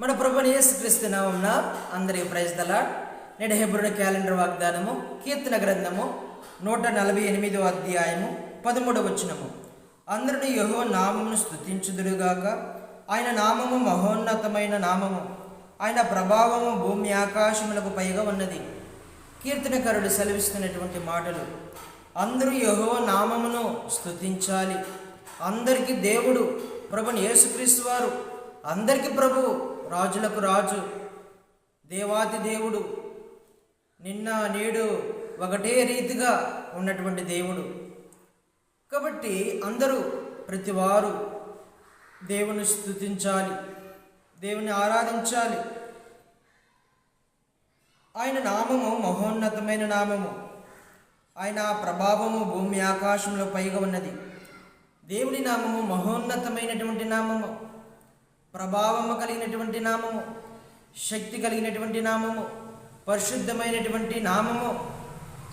మన ప్రభుని యేసుక్రీస్తు నామంన అందరికి ప్రైజ్ దలా నేడు హెబ్రుడి క్యాలెండర్ వాగ్దానము కీర్తన గ్రంథము నూట నలభై ఎనిమిదో అధ్యాయము పదమూడవ వచనము. అందరిని యహో నామమును స్థుతించుదురుగాక ఆయన నామము మహోన్నతమైన నామము. ఆయన ప్రభావము భూమి ఆకాశములకు పైగా ఉన్నది. కీర్తనకారుడు సెలవిస్తున్నటువంటి మాటలు అందరూ యహో నామమును స్థుతించాలి అందరికీ దేవుడు ప్రభుని యేసుక్రీస్తు వారు. అందరికీ ప్రభువు రాజులకు రాజు దేవాతి దేవుడు నిన్న నేడు ఒకటే రీతిగా ఉన్నటువంటి దేవుడు. కాబట్టి అందరూ ప్రతివారు దేవుని స్థుతించాలి దేవుని ఆరాధించాలి. ఆయన నామము మహోన్నతమైన నామము. ఆయన ప్రభావము భూమి ఆకాశంలో పైగా ఉన్నది. దేవుని నామము మహోన్నతమైనటువంటి నామము. ప్రభావము కలిగినటువంటి నామము శక్తి కలిగినటువంటి నామము పరిశుద్ధమైనటువంటి నామము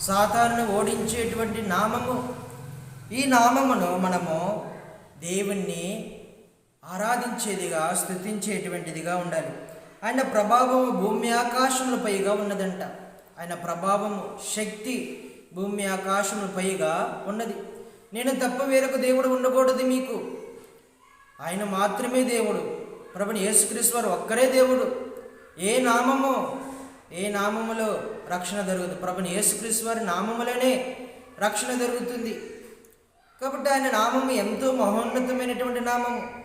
సాతాను ఓడించేటువంటి నామము. ఈ నామమును మనము దేవుణ్ణి ఆరాధించేదిగా స్థుతించేటువంటిదిగా ఉండాలి. ఆయన ప్రభావము భూమి ఆకాశముల పైగా ఉన్నదంట. ఆయన ప్రభావము శక్తి భూమి ఆకాశముల పైగా ఉన్నది. నేను తప్ప వేరొక దేవుడు ఉండకూడదు మీకు. ఆయన మాత్రమే దేవుడు. ప్రభుని యేసుక్రీస్తు వారు ఒక్కరే దేవుడు. ఏ నామము ఏ నామములో రక్షణ జరుగుతుంది ప్రభుని యేసుక్రీస్తు వారి నామములోనే రక్షణ జరుగుతుంది. కాబట్టి ఆయన నామము ఎంతో మహోన్నతమైనటువంటి నామము.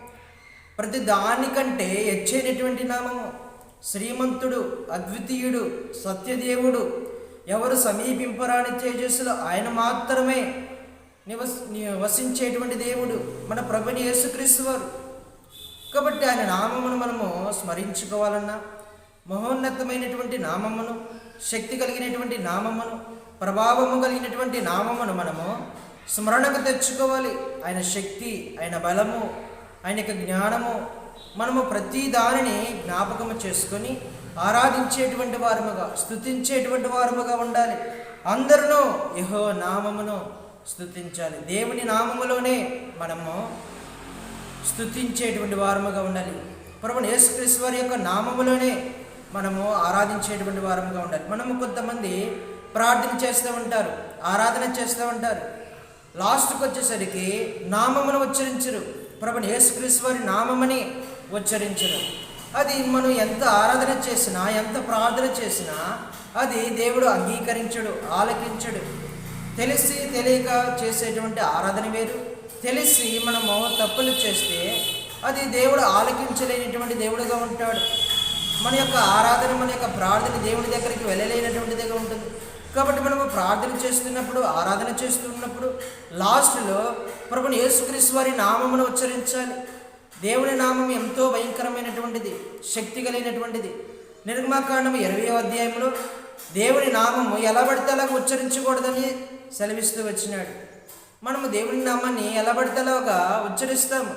ప్రతి దానికంటే ఎచ్చైనటువంటి నామము. శ్రీమంతుడు అద్వితీయుడు సత్యదేవుడు ఎవరు సమీపింపరాని తేజస్సులో ఆయన మాత్రమే నివస్ నివసించేటువంటి దేవుడు మన ప్రభుని యేసుక్రీస్తు వారు. కాబట్టి ఆయన నామమును మనము స్మరించుకోవాలన్నా మహోన్నతమైనటువంటి నామమును శక్తి కలిగినటువంటి నామమును ప్రభావము కలిగినటువంటి నామమును మనము స్మరణకు తెచ్చుకోవాలి. ఆయన శక్తి ఆయన బలము ఆయన యొక్క జ్ఞానము మనము ప్రతి దానిని జ్ఞాపకము చేసుకొని ఆరాధించేటువంటి వారముగా స్థుతించేటువంటి వారముగా ఉండాలి. అందరూ యహో నామమును స్థుతించాలి. దేవుని నామములోనే మనము స్థుతించేటువంటి వారముగా ఉండాలి. ప్రభుని యేసుక్రీస్తు వారి యొక్క నామములోనే మనము ఆరాధించేటువంటి వారముగా ఉండాలి. మనము కొంతమంది ప్రార్థన చేస్తూ ఉంటారు ఆరాధన చేస్తూ ఉంటారు. లాస్ట్కి వచ్చేసరికి నామమును ఉచ్చరించరు. ప్రభుని యేసుక్రీస్తు వారి నామమని ఉచ్చరించరు. అది మనం ఎంత ఆరాధన చేసినా ఎంత ప్రార్థన చేసినా అది దేవుడు అంగీకరించడు ఆలకించడు. తెలిసి తెలియక చేసేటువంటి ఆరాధన వేరు. తెలిసి మనము తప్పులు చేస్తే అది దేవుడు ఆలకించలేనటువంటి దేవుడుగా ఉంటాడు. మన యొక్క ఆరాధన మన యొక్క ప్రార్థన దేవుడి దగ్గరికి వెళ్ళలేనటువంటిదిగా ఉంటుంది. కాబట్టి మనము ప్రార్థన చేస్తున్నప్పుడు ఆరాధన చేస్తున్నప్పుడు లాస్ట్లో ప్రభుని యేసుక్రీస్తు వారి నామమును ఉచ్చరించాలి. దేవుని నామం ఎంతో భయంకరమైనటువంటిది శక్తి కలిగినటువంటిది. నిర్మాకాండం ఇరవై అధ్యాయంలో దేవుని నామము ఎలా పడితే అలా ఉచ్చరించకూడదని సెలవిస్తూ వచ్చినాడు. మనము దేవుని నామాన్ని ఎలా పడితే ఉచ్చరిస్తాము.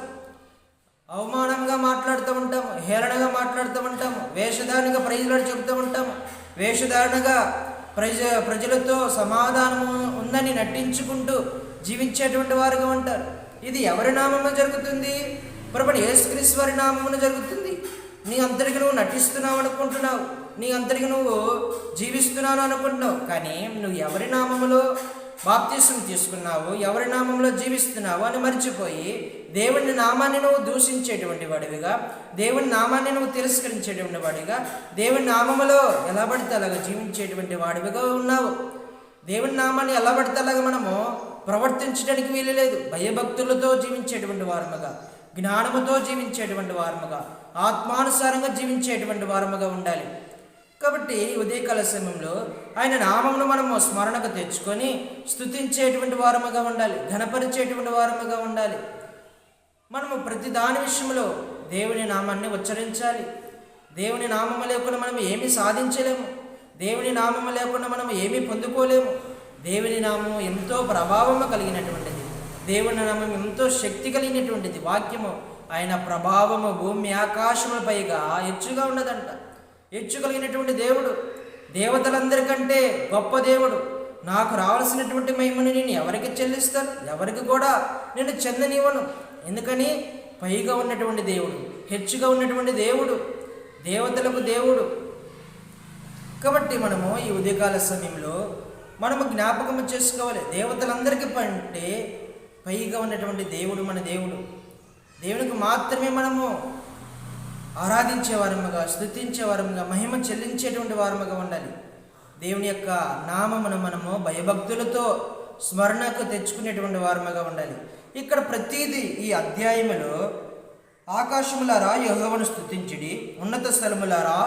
అవమానంగా మాట్లాడుతూ ఉంటాము హేళనగా మాట్లాడుతూ ఉంటాము వేషధారణగా ప్రజలను చెబుతూ ఉంటాము. వేషధారణగా ప్రజ ప్రజలతో సమాధానము ఉందని నటించుకుంటూ జీవించేటువంటి వారుగా ఉంటారు. ఇది ఎవరి నామంలో జరుగుతుంది? ప్రభుడు యేసుక్రీస్తు వారి నామమున జరుగుతుంది. నీ అంతరికి నువ్వు నటిస్తున్నావు అనుకుంటున్నావు. నీ అంతరికి నువ్వు జీవిస్తున్నాను అనుకుంటున్నావు. కానీ నువ్వు ఎవరి నామములో బాప్తీసం తీసుకున్నావు ఎవరి నామంలో జీవిస్తున్నావు అని మర్చిపోయి దేవుని నామాన్ని నువ్వు దూషించేటువంటి వాడివిగా దేవుని నామాన్ని నువ్వు తిరస్కరించేటువంటి వాడిగా దేవుని నామములో ఎలా పడితే అలాగ జీవించేటువంటి వాడివిగా ఉన్నావు? దేవుని నామాన్ని ఎలా పడితే అలాగా మనము ప్రవర్తించడానికి వీలు లేదు. భయభక్తులతో జీవించేటువంటి వారముగా జ్ఞానముతో జీవించేటువంటి వారముగా ఆత్మానుసారంగా జీవించేటువంటి వారముగా ఉండాలి. కాబట్టి ఉదయకాల సమయంలో ఆయన నామమును మనము స్మరణకు తెచ్చుకొని స్థుతించేటువంటి వారముగా ఉండాలి ఘనపరిచేటువంటి వారముగా ఉండాలి. మనము ప్రతి దాని విషయంలో దేవుని నామాన్ని ఉచ్చరించాలి. దేవుని నామము లేకుండా మనం ఏమీ సాధించలేము. దేవుని నామము లేకుండా మనం ఏమీ పొందుకోలేము. దేవుని నామము ఎంతో ప్రభావము కలిగినటువంటిది. దేవుని నామం ఎంతో శక్తి కలిగినటువంటిది వాక్యము. ఆయన ప్రభావము భూమి ఆకాశముల పైగా హెచ్చుగా ఉన్నదంట. హెచ్చు కలిగినటువంటి దేవుడు దేవతలందరికంటే గొప్ప దేవుడు. నాకు రావాల్సినటువంటి మహిమని నేను ఎవరికి చెల్లిస్తాను? ఎవరికి కూడా నేను చెందనివ్వను. ఎందుకని? పైగా ఉన్నటువంటి దేవుడు హెచ్చుగా ఉన్నటువంటి దేవుడు దేవతలకు దేవుడు. కాబట్టి మనము ఈ ఉదయకాల సమయంలో మనము జ్ఞాపకం చేసుకోవాలి. దేవతలందరికీ పంటే పైగా ఉన్నటువంటి దేవుడు మన దేవుడు. దేవునికి మాత్రమే మనము ఆరాధించే వారముగా స్థుతించే వారముగా మహిమ చెల్లించేటువంటి వారముగా ఉండాలి. దేవుని యొక్క నామమును మనము భయభక్తులతో స్మరణకు తెచ్చుకునేటువంటి వారముగా ఉండాలి. ఇక్కడ ప్రతిదీ ఈ అధ్యాయములో ఆకాశములారా యెహోవాను స్తుతించుడి ఉన్నత స్థలములారా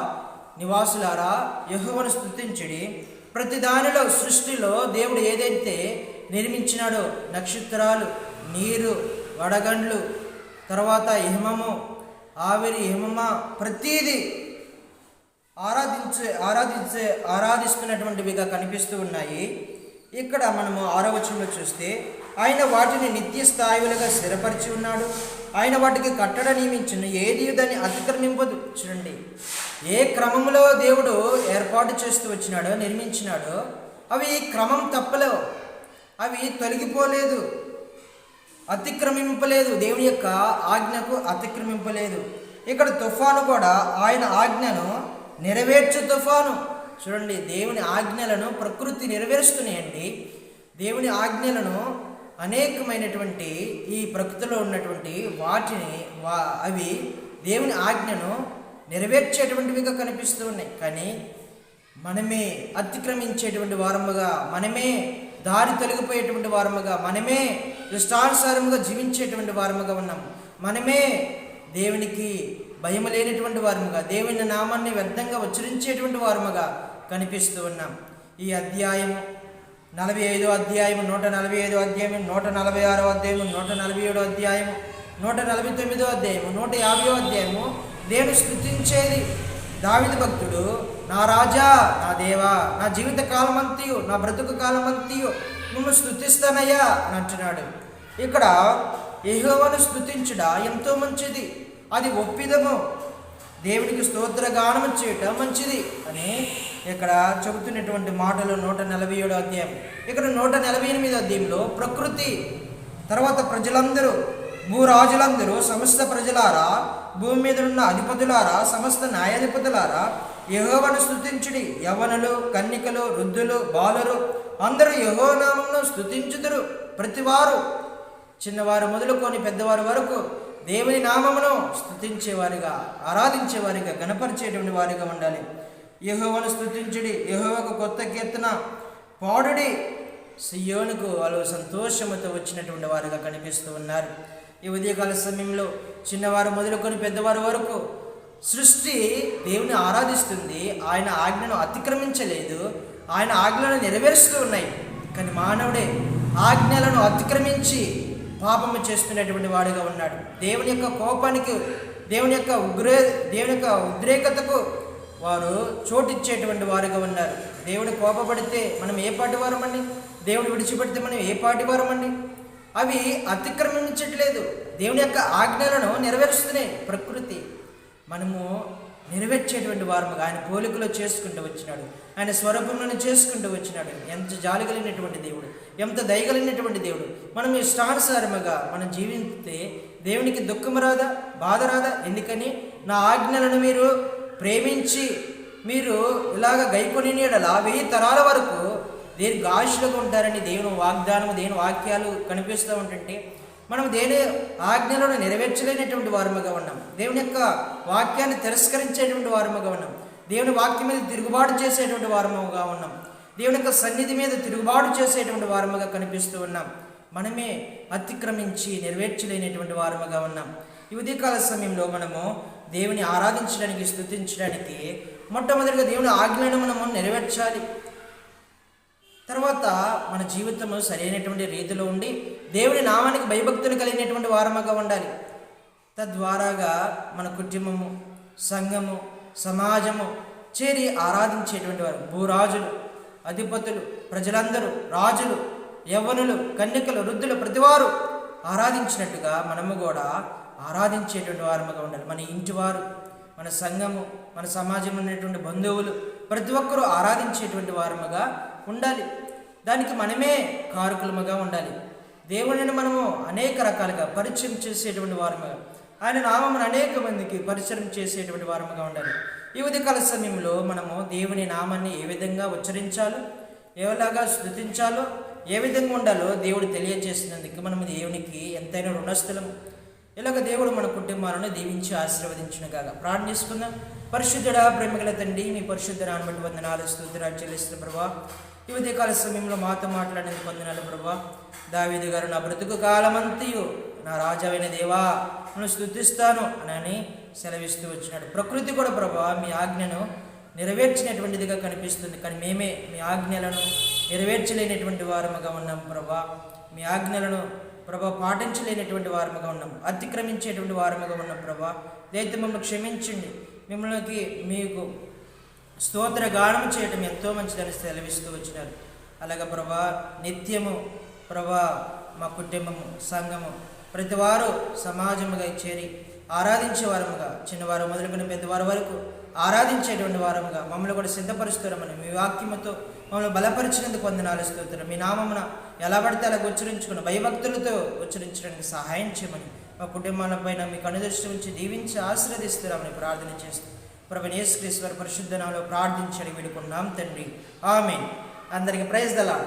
నివాసులారా యెహోవాను స్తుతించుడి ప్రతి దానిలో సృష్టిలో దేవుడు ఏదైతే నిర్మించినాడో నక్షత్రాలు నీరు వడగండ్లు తర్వాత హిమము ఆవిరి హిమమ ప్రతీది ఆరాధించే ఆరాధించే ఆరాధిస్తున్నటువంటివిగా కనిపిస్తూ ఉన్నాయి. ఇక్కడ మనము ఆరవచనంలో చూస్తే ఆయన వాటిని నిత్య స్థాయిలుగా స్థిరపరిచి ఉన్నాడు. ఆయన వాటికి కట్టడ నియమించిన ఏది దాన్ని అతిక్రమింపదు. చూడండి. ఏ క్రమంలో దేవుడు ఏర్పాటు చేస్తూ వచ్చినాడో నిర్మించినాడో అవి క్రమం తప్పలేవు. అవి తొలగిపోలేదు. అతిక్రమింపలేదు. దేవుని యొక్క ఆజ్ఞకు అతిక్రమింపలేదు. ఇక్కడ తుఫాను కూడా ఆయన ఆజ్ఞను నెరవేర్చు తుఫాను. చూడండి దేవుని ఆజ్ఞలను ప్రకృతి నెరవేరుస్తున్నాయండి. దేవుని ఆజ్ఞలను అనేకమైనటువంటి ఈ ప్రకృతిలో ఉన్నటువంటి వాటిని వా అవి దేవుని ఆజ్ఞను నెరవేర్చేటువంటివిగా కనిపిస్తూ ఉన్నాయి. కానీ మనమే అతిక్రమించేటువంటి వారముగా మనమే దారి తొలగిపోయేటువంటి వారముగా మనమే దృష్టానుసారముగా జీవించేటువంటి వారముగా ఉన్నాం మనమే దేవునికి భయం లేనటువంటి వారముగా దేవుని నామాన్ని వ్యర్థంగా ఉచ్చరించేటువంటి వారముగా కనిపిస్తూ ఉన్నాం. ఈ అధ్యాయం నలభై ఐదో అధ్యాయం నూట నలభై ఐదో అధ్యాయం నూట నలభై ఆరో అధ్యాయం నూట నలభై ఏడో అధ్యాయము నూట నలభై తొమ్మిదో అధ్యాయము నూట యాభై అధ్యాయము దేవుని స్థుతించేది దావిద భక్తుడు నా రాజా నా దేవా నా జీవిత కాలమంతియు నా బ్రతుకు కాలమంతియు నువ్వు స్థుతిస్తానయ్యా అని అంటున్నాడు. ఇక్కడ యహోవను స్థుతించుట ఎంతో మంచిది. అది ఒప్పిదము. దేవునికి స్తోత్రగానము చేయటం మంచిది అని ఇక్కడ చెబుతున్నటువంటి మాటలు నూట నలభై ఏడో అధ్యాయం. ఇక్కడ నూట నలభై ఎనిమిదో అధ్యాయంలో ప్రకృతి తర్వాత ప్రజలందరూ భూరాజులందరూ సమస్త ప్రజలారా భూమి మీద ఉన్న అధిపతులారా సమస్త న్యాయాధిపతులారా యహోవను స్థుతించుడి యవనులు కన్నికలు వృద్ధులు బాలురు అందరూ యహోనామంను స్థుతించుదురు ప్రతివారు. చిన్నవారు మొదలుకొని పెద్దవారి వరకు దేవుని నామమును స్థుతించేవారిగా ఆరాధించేవారిగా గణపరిచేటువంటి వారిగా ఉండాలి. యహోవను స్థుతించుడి యహోవకు కొత్త కీర్తన పాడుడి. సియోనుకు వాళ్ళు సంతోషముతో వచ్చినటువంటి వారుగా కనిపిస్తూ ఉన్నారు. ఈ ఉదయకాల సమయంలో చిన్నవారు మొదలుకొని పెద్దవారి వరకు సృష్టి దేవుని ఆరాధిస్తుంది. ఆయన ఆజ్ఞను అతిక్రమించలేదు. ఆయన ఆజ్ఞలను నెరవేరుస్తూ ఉన్నాయి. కానీ మానవుడే ఆజ్ఞలను అతిక్రమించి పాపము చేస్తున్నటువంటి వాడుగా ఉన్నాడు. దేవుని యొక్క కోపానికి దేవుని యొక్క ఉగ్రే దేవుని యొక్క ఉద్రేకతకు వారు చోటిచ్చేటువంటి వారుగా ఉన్నారు. దేవుడు కోపపడితే మనం ఏ పాటి వారమండి? దేవుడు విడిచిపెడితే మనం ఏ పాటి వారమండి? అవి అతిక్రమించట్లేదు దేవుని యొక్క ఆజ్ఞలను నెరవేరుస్తున్నాయి ప్రకృతి. మనము నెరవేర్చేటువంటి వారముగా ఆయన పోలికలో చేసుకుంటూ వచ్చినాడు. ఆయన స్వరూపంలోనే చేసుకుంటూ వచ్చినాడు. ఎంత జాలి కలిగినటువంటి దేవుడు ఎంత దయగలిగినటువంటి దేవుడు. మనం ఇష్టానుసారముగా మనం జీవిస్తే దేవునికి దుఃఖం రాదా బాధ రాదా? ఎందుకని? నా ఆజ్ఞలను మీరు ప్రేమించి మీరు ఇలాగ గైకొని నీడలా వెయ్యి తరాల వరకు దీర్ఘాయుషులుగా ఆశలుగా ఉంటారని దేవుని వాగ్దానం దేవుని వాక్యాలు కనిపిస్తూ ఉంటుంటే మనం దేని ఆజ్ఞలను నెరవేర్చలేనటువంటి వారముగా ఉన్నాం. దేవుని యొక్క వాక్యాన్ని తిరస్కరించేటువంటి వారముగా ఉన్నాం. దేవుని వాక్యం మీద తిరుగుబాటు చేసేటువంటి వారముగా ఉన్నాం. దేవుని యొక్క సన్నిధి మీద తిరుగుబాటు చేసేటువంటి వారముగా కనిపిస్తూ ఉన్నాం. మనమే అతిక్రమించి నెరవేర్చలేనటువంటి వారముగా ఉన్నాం. ఈ ఉదయకాల సమయంలో మనము దేవుని ఆరాధించడానికి స్థుతించడానికి మొట్టమొదటిగా దేవుని ఆజ్ఞలను మనము నెరవేర్చాలి. తర్వాత మన జీవితము సరైనటువంటి రీతిలో ఉండి దేవుని నామానికి భయభక్తులు కలిగినటువంటి వారముగా ఉండాలి. తద్వారాగా మన కుటుంబము సంఘము సమాజము చేరి ఆరాధించేటువంటి వారు భూరాజులు అధిపతులు ప్రజలందరూ రాజులు యవ్వనులు కన్యకలు వృద్ధులు ప్రతివారు ఆరాధించినట్టుగా మనము కూడా ఆరాధించేటువంటి వారముగా ఉండాలి. మన ఇంటివారు మన సంఘము మన సమాజంలో ఉన్నటువంటి బంధువులు ప్రతి ఒక్కరూ ఆరాధించేటువంటి వారముగా ఉండాలి. దానికి మనమే కారకులముగా ఉండాలి. దేవుడిని మనము అనేక రకాలుగా పరిచయం చేసేటువంటి వారముగా ఆయన నామమును అనేక మందికి పరిచయం చేసేటువంటి వారముగా ఉండాలి. ఈ ఉదయకాల సమయంలో మనము దేవుని నామాన్ని ఏ విధంగా ఉచ్చరించాలో ఏలాగా స్థుతించాలో ఏ విధంగా ఉండాలో దేవుడు తెలియజేసినందుకు మనము దేవునికి ఎంతైనా రుణస్థలం ఇలాగ దేవుడు మన కుటుంబాలను దీవించి ఆశీర్వదించిన కాగా ప్రార్థిస్తున్నాం. పరిశుద్ధుడా ప్రేమగల తండ్రి మీ పరిశుద్ధ నాన్న బట్టి వందనాలు స్తోత్రాలు చెల్లిస్తున్న ప్రభావ ఈ ఉదయకాల సమయంలో మాతో మాట్లాడేందుకు వందనాలు ప్రభా. దావీదు గారు నా బ్రతుకు కాలమంతయు నా రాజావైన దేవా నేను స్థుతిస్తాను అని సెలవిస్తూ వచ్చినాడు. ప్రకృతి కూడా ప్రభా మీ ఆజ్ఞను నెరవేర్చినటువంటిదిగా కనిపిస్తుంది. కానీ మేమే మీ ఆజ్ఞలను నెరవేర్చలేనటువంటి వారముగా ఉన్నాం ప్రభా. మీ ఆజ్ఞలను ప్రభా పాటించలేనటువంటి వారముగా ఉన్నాం. అతిక్రమించేటువంటి వారముగా ఉన్నాం ప్రభా. దైత్య మమ్మల్ని క్షమించండి. మిమ్మల్ని మీకు స్తోత్ర గానం చేయటం ఎంతో మంచిదని సెలవిస్తూ వచ్చినారు. అలాగే ప్రభా నిత్యము ప్రభా మా కుటుంబము సంఘము ప్రతివారు సమాజముగా చేరి ఆరాధించే వారముగా చిన్నవారు మొదలుకొని పెద్దవారు వరకు ఆరాధించేటువంటి వారముగా మమ్మల్ని కూడా సిద్ధపరుస్తున్నామని మీ వాక్యముతో మమ్మల్ని బలపరిచినందుకు వందనాలు స్తోత్రం. మీ నామమున ఎలా పడితే అలా ఉచ్చరించుకుని భయభక్తులతో ఉచ్చరించడానికి సహాయం చేయమని మా కుటుంబాల పైన మీకు అనుదృష్టి ఉంచి దీవించి ఆశీర్వదిస్తున్నామని ప్రార్థన చేస్తున్నాం ప్రభు యేసుక్రీశ్వర పరిశుద్ధ ప్రార్థించని వేడుకున్నాం తండ్రి. ఆమె అందరికి ప్రైజ్ దలా